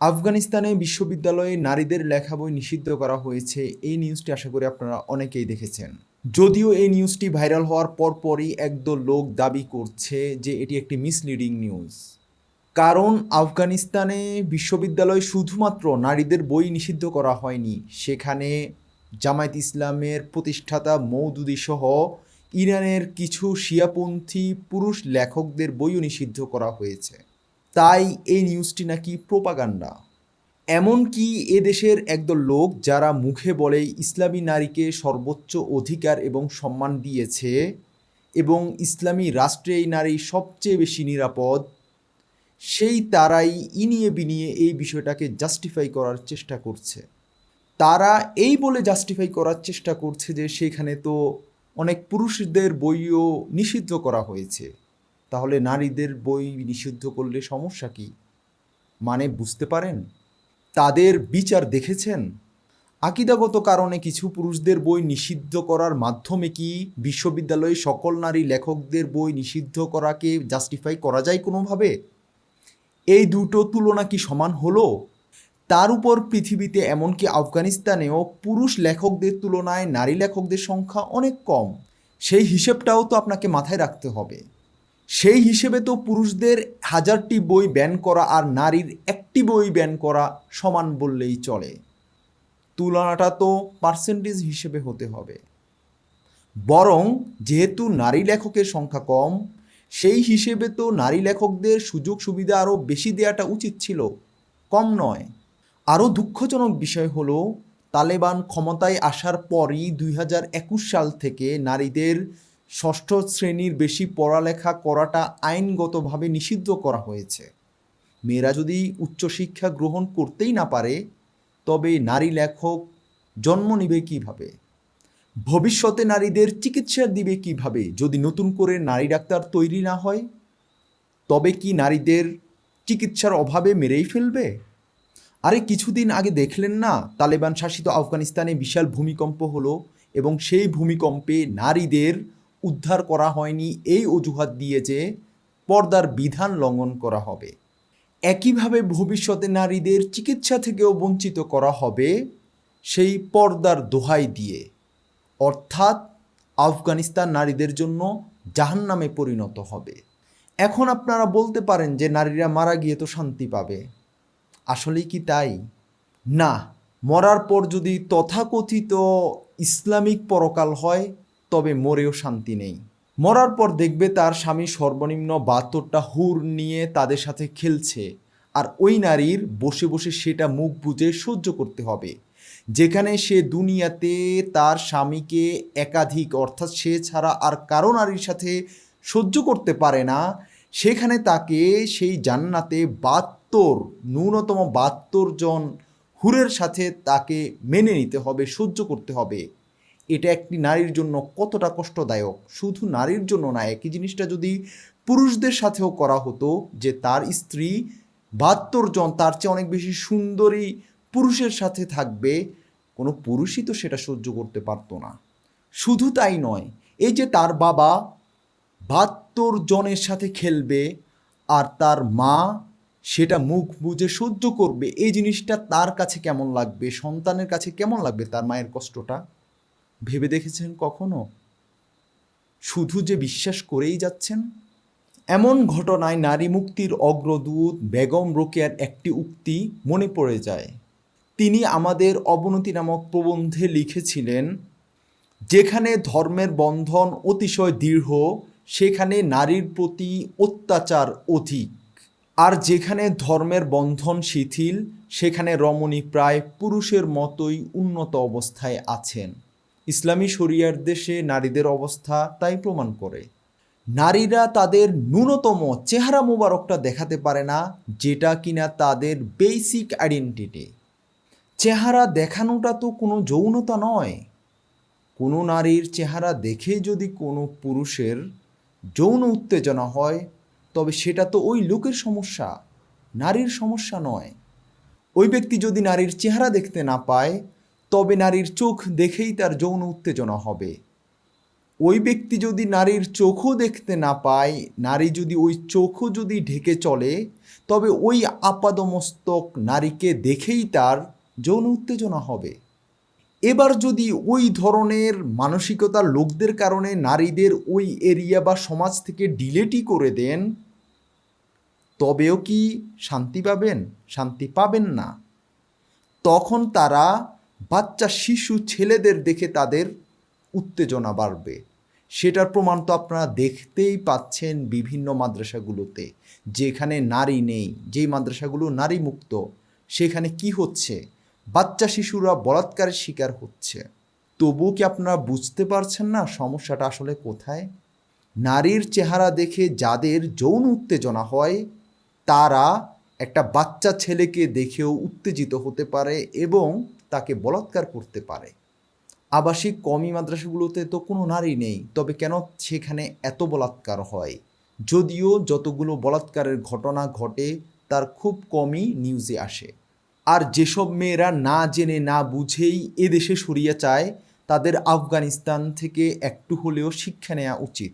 আফগানিস্তানে বিশ্ববিদ্যালয়ে নারীদের লেখা বই নিষিদ্ধ করা হয়েছে, এই নিউজটি আশা করি আপনারা অনেকেই দেখেছেন। যদিও এই নিউজটি ভাইরাল হওয়ার পরপরই একদল লোক দাবি করছে যে এটি একটি মিসলিডিং নিউজ কারণ আফগানিস্তানে বিশ্ববিদ্যালয়ে শুধুমাত্র নারীদের বই নিষিদ্ধ করা হয়নি, সেখানে জামায়াত ইসলামের প্রতিষ্ঠাতা মৌদুদি সহ ইরানের কিছু শিয়াপন্থী পুরুষ লেখকদের বইও নিষিদ্ধ করা হয়েছে। তাই এই নিউজটি নাকি প্রোপাগান্ডা এমনকি এ দেশের একদল লোক যারা মুখে বলে ইসলামী নারীকে সর্বোচ্চ অধিকার এবং সম্মান দিয়েছে এবং ইসলামী রাষ্ট্রে এই নারী সবচেয়ে বেশি নিরাপদ, সেই তারাই ইনিয়ে বিনিয়ে এই বিষয়টাকে জাস্টিফাই করার চেষ্টা করছে। তারা এই বলে জাস্টিফাই করার চেষ্টা করছে যে সেখানে তো অনেক পুরুষদের বইও নিষিদ্ধ করা হয়েছে। তাহলে নারীদের বই নিষিদ্ধ করলে সমস্যা কি? মানে বুঝতে পারেন? তাদের বিচার দেখেছেন? আকিদাগত কারণে কিছু পুরুষদের বই নিষিদ্ধ করার মাধ্যমে কি বিশ্ববিদ্যালয়ে সকল নারী লেখকদের বই নিষিদ্ধ করাকে জাস্টিফাই করা যায় কোনোভাবে? এই দুটো তুলনা কি সমান হলো? তার উপর পৃথিবীতে এমনকি আফগানিস্তানেও পুরুষ লেখকদের তুলনায় নারী লেখকদের সংখ্যা অনেক কম। সেই হিসেবটাও তো আপনাকে মাথায় রাখতে হবে। সেই হিসেবে তো পুরুষদের হাজারটি বই ব্যান করা আর নারীর একটি বই ব্যান করা সমান বললেই চলে। তুলনাটা তো পার্সেন্টেজ হিসেবে হতে হবে। বরং যেহেতু নারী লেখকের সংখ্যা কম, সেই হিসেবে তো নারী লেখকদের সুযোগ সুবিধা আরও বেশি দেওয়াটা উচিত ছিল। কম নয়। আরও দুঃখজনক বিষয় হলো, তালেবান ক্ষমতায় আসার পরই দুই হাজার একুশ সাল থেকে নারীদের ষষ্ঠ শ্রেণির বেশি পড়ালেখা করাটা আইনগতভাবে নিষিদ্ধ করা হয়েছে। মেয়েরা যদি উচ্চশিক্ষা গ্রহণ করতেই না পারে, তবে নারী লেখক জন্ম নিবে কীভাবে? ভবিষ্যতে নারীদের চিকিৎসা দিবে কীভাবে যদি নতুন করে নারী ডাক্তার তৈরি না হয়? তবে কি নারীদের চিকিৎসার অভাবে মেরেই ফেলবে? আরে কিছুদিন আগে দেখলেন না, তালেবান শাসিত আফগানিস্তানে বিশাল ভূমিকম্প হলো এবং সেই ভূমিকম্পে নারীদের উদ্ধার করা হয়নি। এই অজুহাত দিয়ে যে পর্দার বিধান লঙ্ঘন করা হবে। একইভাবে ভবিষ্যতে নারীদের চিকিৎসা থেকেও বঞ্চিত করা হবে সেই পর্দার দোহাই দিয়ে। অর্থাৎ আফগানিস্তান নারীদের জন্য জাহান্নামে পরিণত হবে। এখন আপনারা বলতে পারেন যে নারীরা মারা গিয়ে তো শান্তি পাবে। আসলেই কি তাই? না, মরার পর যদি তথাকথিত ইসলামিক পরকাল হয় তবে মরেও শান্তি নেই। মরার পর দেখবে তার স্বামী সর্বনিম্ন বাহাত্তরটা হুর নিয়ে তাদের সাথে খেলছে আর ওই নারীর বসে বসে সেটা মুখ বুজে সহ্য করতে হবে। যেখানে সে দুনিয়াতে তার স্বামীকে একাধিক, অর্থাৎ সে ছাড়া আর কারও নারীর সাথে সহ্য করতে পারে না, সেখানে তাকে সেই জান্নাতে বাহাত্তর, ন্যূনতম বাহাত্তর জন হুরের সাথে তাকে মেনে নিতে হবে, সহ্য করতে হবে। এটা একটি নারীর জন্য কতটা কষ্টদায়ক? শুধু নারীর জন্য না, একই জিনিসটা যদি পুরুষদের সাথেও করা হতো যে তার স্ত্রী বাহাত্তর জন তার চেয়ে অনেক বেশি সুন্দরী পুরুষের সাথে থাকবে, কোনো পুরুষই তো সেটা সহ্য করতে পারতো না। শুধু তাই নয়, এই যে তার বাবা বাহাত্তর জনের সাথে খেলবে আর তার মা সেটা মুখ বুঝে সহ্য করবে, এই জিনিসটা তার কাছে কেমন লাগবে? সন্তানের কাছে কেমন লাগবে তার মায়ের কষ্টটা? ভেবে দেখেছেন কখনো? শুধু যে বিশ্বাস করেই যাচ্ছেন? এমন ঘটনায় নারী মুক্তির অগ্রদূত বেগম রোকেয়ার একটি উক্তি মনে পড়ে যায়। তিনি আমাদের অবনতি নামক প্রবন্ধে লিখেছিলেন, যেখানে ধর্মের বন্ধন অতিশয় দৃঢ়, সেখানে নারীর প্রতি অত্যাচার অধিক। আর যেখানে ধর্মের বন্ধন শিথিল, সেখানে রমণী প্রায় পুরুষের মতোই উন্নত অবস্থায় আছেন। ইসলামী শরিয়ার দেশে নারীদের অবস্থা তাই প্রমাণ করে। নারীরা তাদের ন্যূনতম চেহারা মোবারকটা দেখাতে পারে না, যেটা কিনা তাদের বেসিক আইডেন্টিটি চেহারা দেখানোটা তো কোনো যৌনতা নয়। কোনো নারীর চেহারা দেখে যদি কোনো পুরুষের যৌন উত্তেজনা হয়, তবে সেটা তো ওই লোকের সমস্যা, নারীর সমস্যা নয়। ওই ব্যক্তি যদি নারীর চেহারা দেখতে না পায় তবে নারীর চোখ দেখেই তার যৌন উত্তেজনা হবে। ওই ব্যক্তি যদি নারীর চোখও দেখতে না পায়, নারী যদি ওই চোখও যদি ঢেকে চলে, তবে ওই আপাদমস্তক নারীকে দেখেই তার যৌন উত্তেজনা হবে। এবার যদি ওই ধরনের মানসিকতার লোকদের কারণে নারীদের ওই এরিয়া বা সমাজ থেকে ডিলেটই করে দেন, তবেও কি শান্তি পাবেন? শান্তি পাবেন না। তখন তারা বাচ্চা, শিশু, ছেলেদের দেখে তাদের উত্তেজনা বাড়বে। সেটার প্রমাণ তো আপনারা দেখতেই পাচ্ছেন বিভিন্ন মাদ্রাসাগুলোতে, যেখানে নারী নেই, যেই মাদ্রাসাগুলো নারী মুক্ত সেখানে কি হচ্ছে? বাচ্চা, শিশুরা বলাৎকারের শিকার হচ্ছে। তবুও কি আপনারা বুঝতে পারছেন না সমস্যাটা আসলে কোথায়? নারীর চেহারা দেখে যাদের যৌন উত্তেজনা হয়, তারা একটা বাচ্চা ছেলেকে দেখেও উত্তেজিত হতে পারে এবং তাকে বলাৎকার করতে পারে। আবাসিক কমি মাদ্রাসাগুলোতে তো কোনো নারী নেই, তবে কেন সেখানে এত বলাৎকার হয়? যদিও যতগুলো বলাৎকারের ঘটনা ঘটে, তার খুব কমই নিউজে আসে। আর যেসব মেয়েরা না জেনে না বুঝেই এদেশে সরিয়ে চায়, তাদের আফগানিস্তান থেকে একটু হলেও শিক্ষা নেওয়া উচিত।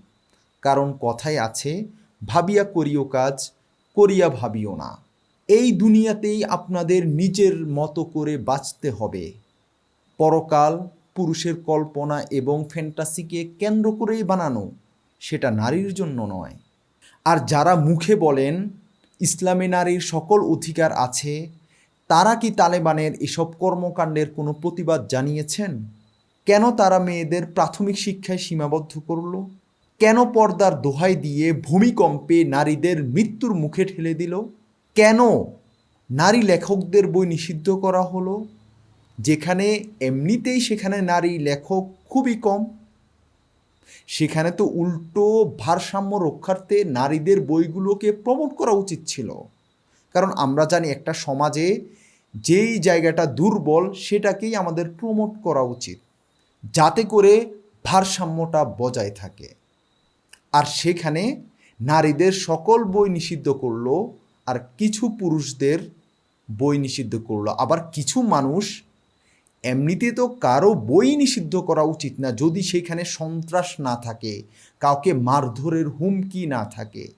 কারণ কথায় আছে, ভাবিয়া করিও কাজ, করিয়া ভাবিও না। এই দুনিয়াতেই আপনাদের নিজের মতো করে বাঁচতে হবে। পরকাল, পুরুষের কল্পনা এবং ফ্যান্টাসিকে কেন্দ্র করেই বানানো, সেটা নারীর জন্য নয়। আর যারা মুখে বলেন, ইসলামে নারীর সকল অধিকার আছে, তারা কি তালেবানের এসব কর্মকাণ্ডের কোনো প্রতিবাদ জানিয়েছেন? কেন তারা মেয়েদের প্রাথমিক শিক্ষায় সীমাবদ্ধ করল? কেন পর্দার দোহাই দিয়ে ভূমিকম্পে নারীদের মৃত্যুর মুখে ঠেলে দিল? কেন নারী লেখকদের বই নিষিদ্ধ করা হলো? যেখানে এমনিতেই সেখানে নারী লেখক খুবই কম। সেখানে তো উল্টো ভারসাম্য রক্ষার্থে নারীদের বইগুলোকে প্রমোট করা উচিত ছিল। কারণ আমরা জানি একটা সমাজে যেই জায়গাটা দুর্বল, সেটাকেই আমাদের প্রমোট করা উচিত। যাতে করে ভারসাম্যটা বজায় থাকে। আর সেখানে নারীদের সকল বই নিষিদ্ধ করল আর কিছু পুরুষদের বই নিষিদ্ধ করল। আবার কিছু মানুষ এমনিতে তো কারও বই নিষিদ্ধ করা উচিত না, যদি সেখানে সন্ত্রাস না থাকে, কাউকে মারধরের হুমকি না থাকে।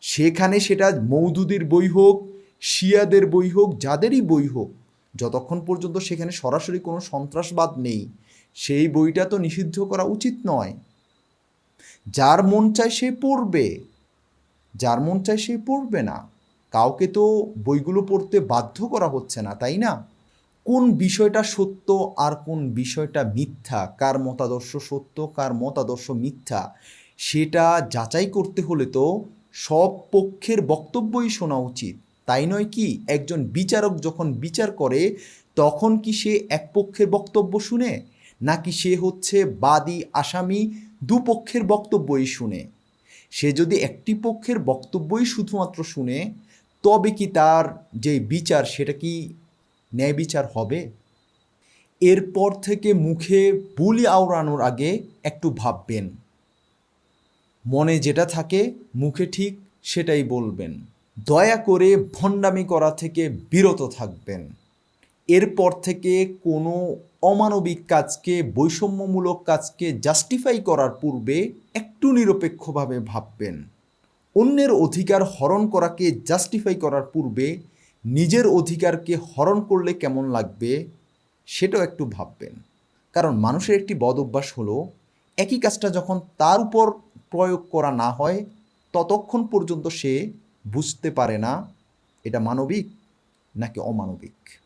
সেখানে সেটা মৌদুদের বই হোক, শিয়াদের বই হোক, যাদেরই বই হোক, যতক্ষণ পর্যন্ত সেখানে সরাসরি কোনো সন্ত্রাসবাদ নেই, সেই বইটা তো নিষিদ্ধ করা উচিত নয়। যার মন চায় সে পড়বে। যার মন চায় সে পড়বে না। কাউকে তো বইগুলো পড়তে বাধ্য করা হচ্ছে না, তাই না? কোন বিষয়টা সত্য আর কোন বিষয়টা মিথ্যা? কার মতাদর্শ সত্য, কার মতাদর্শ মিথ্যা? সেটা যাচাই করতে হলে তো সব পক্ষের বক্তব্যই শোনা উচিত। তাই নয় কি, একজন বিচারক যখন বিচার করে, তখন কি সে এক পক্ষের বক্তব্য শুনে? নাকি সে হচ্ছে বাদী আসামি দুপক্ষের বক্তব্যই শুনে? সে যদি একটি পক্ষের বক্তব্যই শুধুমাত্র শুনে, তবে কি তার যে বিচার সেটা কি ন্যায় বিচার হবে? এরপর থেকে মুখে বুলি আওড়ানোর আগে একটু ভাববেন। মনে যেটা থাকে, মুখে ঠিক সেটাই বলবেন। দয়া করে ভণ্ডামি করা থেকে বিরত থাকবেন। এরপর থেকে কোনো অমানবিক কাজকে, বৈষম্যমূলক কাজকে জাস্টিফাই করার পূর্বে একটু নিরপেক্ষভাবে ভাববেন। অন্যের অধিকার হরণ করাকে জাস্টিফাই করার পূর্বে নিজের অধিকারকে হরণ করলে কেমন লাগবে সেটাও একটু ভাববেন। কারণ মানুষের একটি বদ অভ্যাস হলো, একই কাজটা যখন তার উপর প্রয়োগ করা না হয়, ততক্ষণ পর্যন্ত সে বুঝতে পারে না এটা মানবিক নাকি অমানবিক।